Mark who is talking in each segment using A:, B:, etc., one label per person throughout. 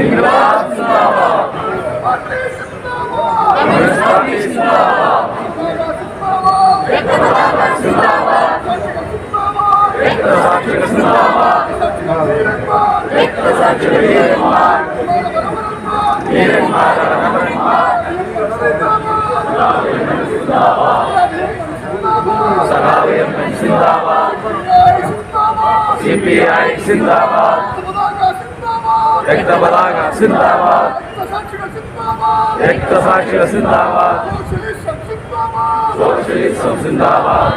A: ഇൻക്ലാബ് സിന്ദാബാദ്. ഇൻക്ലാബ് സിന്ദാബാദ്. സിന്ദാബാദ്. രക്തപതാക സിന്ദാബാദ്. രക്തസാക്ഷികൾ സിന്ദാബാദ്. സിന്ദാബാദ്. സിന്ദാബാദ്. സിന്ദാബാദ് സിന്ദാബാദ്. സോഷ്യലിസം സിന്ദാബാദ്.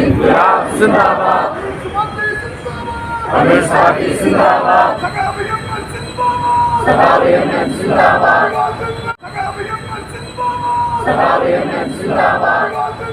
A: ഇൻക്ലാബ് സിന്ദാബാദ്. കമ്മ്യൂണിസ്റ്റ് പാർട്ടി സിന്ദാബാദ്. എൻ സിന്ദാബാദ്. സഖാവ് എം എൻ സിന്ദാബാദ്.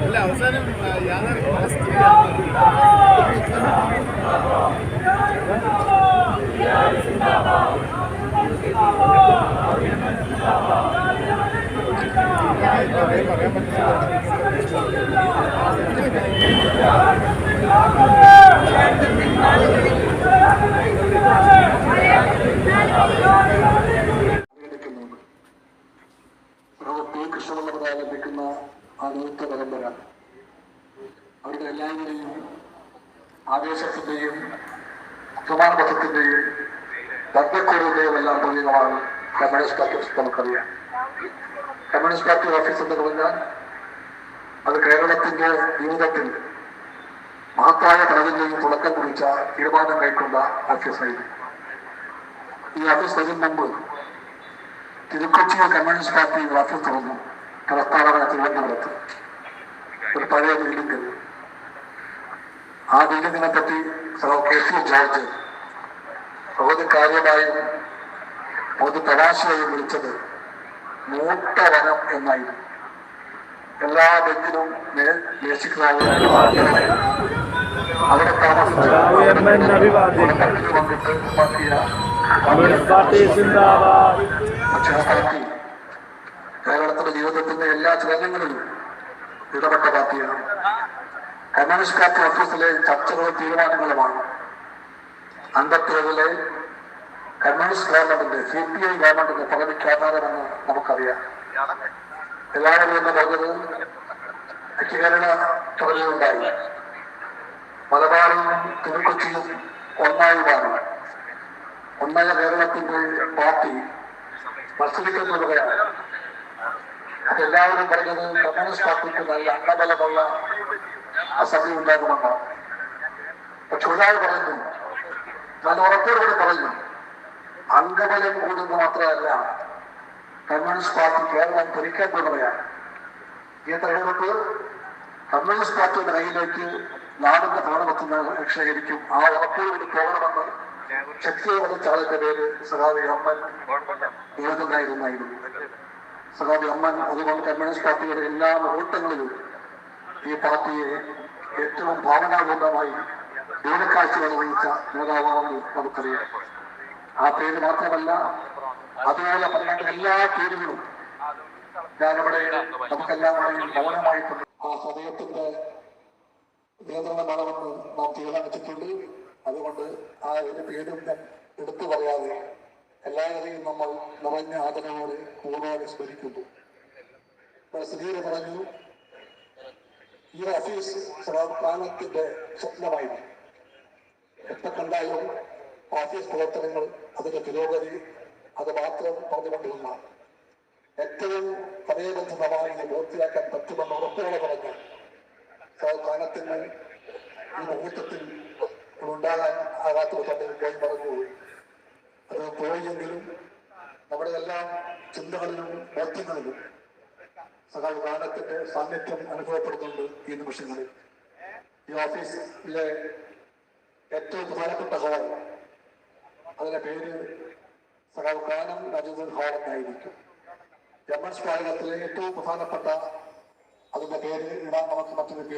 B: അല്ല അവസാനം യാതൊരു
C: പങ്കെടുക്കുന്നുണ്ട് പ്രവൃത്തി ആരംഭിക്കുന്ന ആ നൃത്ത പരമ്പര അവരുടെ എല്ലാവരുടെയും ആവേശത്തിന്റെയും സമാനപഥത്തിന്റെയും ബന്ധക്കുറവിന്റെയും എല്ലാം പ്രതീകമാണ് കമ്മ്യൂണിസ്റ്റ് പാർട്ടി നമുക്കറിയാം കമ്മ്യൂണിസ്റ്റ് പാർട്ടി ഓഫീസ് എന്ന് പറഞ്ഞാൽ അത് കേരളത്തിന്റെ ജീവിതത്തിൽ മഹത്തായ പലതിന്റെയും തുടക്കം കുറിച്ച തീരുമാനം കൈക്കൊണ്ട ഓഫീസായിരുന്നു ഈ ഓഫീസ് വരും മുമ്പ് തിരുക്കൊച്ചി കമ്മ്യൂണിസ്റ്റ് പാർട്ടി ഓഫീസ് തുറന്നു. പ്രസ്താവന തിരുവനന്തപുരത്ത്. ഒരു പഴയ ബിൽഡിംഗ് ആ ബിൽഡിങ്ങിനെ പറ്റി സഹോ കെ സി ജോർജ് പൊതു കാര്യമായും പൊതു തമാശയായും വിളിച്ചത് മൂട്ട വനം എന്നായിരുന്നു. എല്ലാ ബെഞ്ചിലും മേശിക്കാവും അവിടെ. താമസിച്ചു വന്നിട്ട്
D: കമ്മ്യൂണിസ്റ്റ് പാർട്ടി
C: ജീവിതത്തിന്റെ എല്ലാ ചലനങ്ങളിലും ഇടപെട്ട പാർട്ടിയാണ്. കമ്മ്യൂണിസ്റ്റ് പാർട്ടി ഓഫീസിലെ ചർച്ചകളും തീരുമാനങ്ങളുമാണ്. അമ്പത്തിയേഴിലെ കമ്മ്യൂണിസ്റ്റ് ഗവൺമെന്റിന്റെ സി പി ഐ ഗവൺമെന്റിന്റെ പദവിക്ക് ആധാരമെന്ന് നമുക്കറിയാം. എല്ലാവരും എന്ന് പറഞ്ഞത് ഏകീകരണ ചുമതലയുണ്ടായി. മലബാറും തിരുക്കൊച്ചിയും ഒന്നായി മാറി. ഒന്നായ കേരളത്തിന്റെ പാർട്ടി മത്സരിക്കുന്നവരെയാണ്. അത് എല്ലാവരും പറഞ്ഞത് കമ്മ്യൂണിസ്റ്റ് പാർട്ടിക്ക് നല്ല അംഗബലമുള്ള അസംബ്ലി ഉണ്ടാകുമെന്നാണ് പക്ഷെ ഒരാൾ പറയുന്നു ഞാൻ ഉറപ്പോടുകൂടി പറയുന്നു അംഗബലം കൂടുന്നത് മാത്രമല്ല കമ്മ്യൂണിസ്റ്റ് പാർട്ടി കേരളം ഭരിക്കാൻ പോകുകയാണ് ഈ തെരഞ്ഞെടുപ്പ് കമ്മ്യൂണിസ്റ്റ് പാർട്ടിയുടെ കയ്യിലേക്ക് നാടിന്റെ ഭരണത്തിന് രക്ഷകരിക്കും ആ ഉറപ്പോടുകൂടി പോകണമെന്ന് ശക്തിയെ വധിച്ച ആളിന്റെ പേര് സഹാബി അമ്മൻ ഏതുണ്ടായിരുന്നായിരുന്നു സഹാബി അമ്മൻ അതുകൊണ്ട് കമ്മ്യൂണിസ്റ്റ് പാർട്ടിയുടെ എല്ലാ മുഹൂർത്തങ്ങളിലും ഈ പാർട്ടിയെ ഏറ്റവും ഭാവനാപൂർണമായി ദൂരക്കാഴ്ചകൾ വഹിച്ച നേതാവാണെന്ന് നമുക്കറിയാം. ആ പേര് മാത്രമല്ല അതുപോലെ പറയേണ്ട എല്ലാ പേരുകളും ഞാനിവിടെ നമുക്കെല്ലാവരെയും മൗനമായിട്ടുണ്ട് ആ സമയത്തിന്റെ നിയന്ത്രണമാണെന്ന് നാം തീരുമാനിച്ചിട്ടുണ്ട്. ആ ഒരു പേരും എടുത്തു പറയാതെ എല്ലാവരെയും നമ്മൾ നിറഞ്ഞ ആദരവോടെ പൂർണമായി സ്മരിക്കുന്നു. സുധീര പറഞ്ഞു ഈ ഓഫീസ് കാലത്തിന്റെ സ്വപ്നമായിരുന്നു. എത്ര കണ്ടാലും ഓഫീസ് പ്രവർത്തനങ്ങൾ അതിന്റെ പുരോഗതി അത് മാത്രം പറഞ്ഞുകൊണ്ടിരുന്ന ഏറ്റവും സമയബന്ധിതമായി ഇത് പൂർത്തിയാക്കാൻ പറ്റുമെന്ന് ഉറപ്പോടെ പറഞ്ഞു ഈ മുഹൂർത്തത്തിൽ ഉണ്ടാകാൻ ആകാത്ത തന്നെ പോയി. മറന്നുപോയി അത് പോയെങ്കിലും നമ്മുടെ എല്ലാ ചിന്തകളിലും ബോധ്യങ്ങളിലും സഹായ ഗാനത്തിന്റെ സാന്നിധ്യം അനുഭവപ്പെടുന്നുണ്ട് ഈ നിമിഷങ്ങളിൽ. ഈ ഓഫീസിലെ ഏറ്റവും പ്രധാനപ്പെട്ട ഹാൾ അതിന്റെ പേര് സഹാവ് ഗാനം രാജീവൻ ഹാൾ എന്നായിരിക്കും. രമൺ സ്മാരകത്തിലെ ഏറ്റവും പ്രധാനപ്പെട്ട അതിന്റെ പേര് ഇടാൻ നമുക്ക് മറ്റൊരു